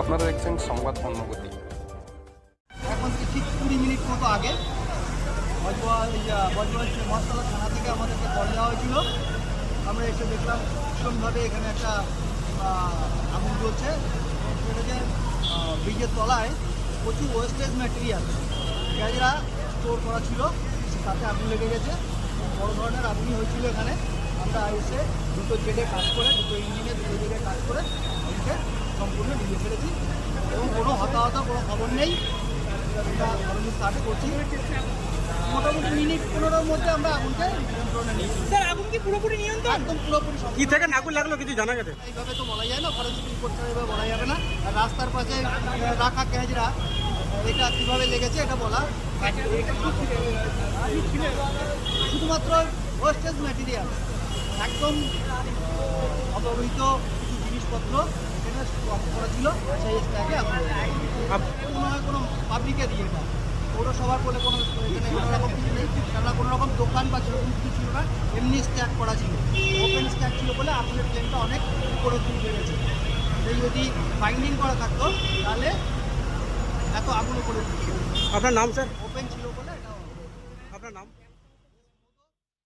আপনারা দেখছেন সংবাদ অন্নগতি এখন ঠিক কুড়ি মিনিট মতো আগে মহাস্তলা থানা থেকে আমাদেরকে কল দেওয়া হয়েছিল। আমরা এসে দেখলাম ভীষণভাবে এখানে একটা আগুন জ্বলছে। সেটাকে ব্রিজের তলায় প্রচুর ওয়েস্টেজ ম্যাটেরিয়াল গ্যাজরা স্টোর করা ছিল। তাতে আগুন লেগে গেছে। বড় ধরনের আগুনই হয়েছিল এখানে। আমরা এসে দুটো জেডে কাজ করে, দুটো ইঞ্জিনে দুটো জেডে ফেলেছি এবং কোনো হতাহত কোনো খবর নেই। আমরা স্টার্ট করছি। মোটামুটি মিনিট পনেরোর মধ্যে আমরা আগুনকে নিয়ন্ত্রণে নিয়েছি স্যার আগুন কি পুরোপুরি নিয়ন্ত্রণ? একদম পুরোপুরি কি সম্পূর্ণ। থেকে আগুন লাগল কিছু জানা গেছে? এইভাবে তো বলা যায় না ফরেন্সিক রিপোর্ট ছাড়া এভাবে বলা যাবে না। আর রাস্তার পাশে রাখা এটা কীভাবে লেগেছে এটা বলা শুধুমাত্র ওয়েস্টেজ ম্যাটেরিয়াল একদম অব্যবহৃত কিছু জিনিসপত্র করা ছিল সেই স্ট্যাকে কোনো পাবলিকে দিয়ে এটা পৌরসভার কোনো কিছু নেই দোকান বা কিছু না এমনি করা ছিল ওপেন ছিল বলে অনেক উপরে যদি করা থাকতো তাহলে এত আগুন আপনার নাম, স্যার? ওপেন ছিল বলে এটা আপনার নাম?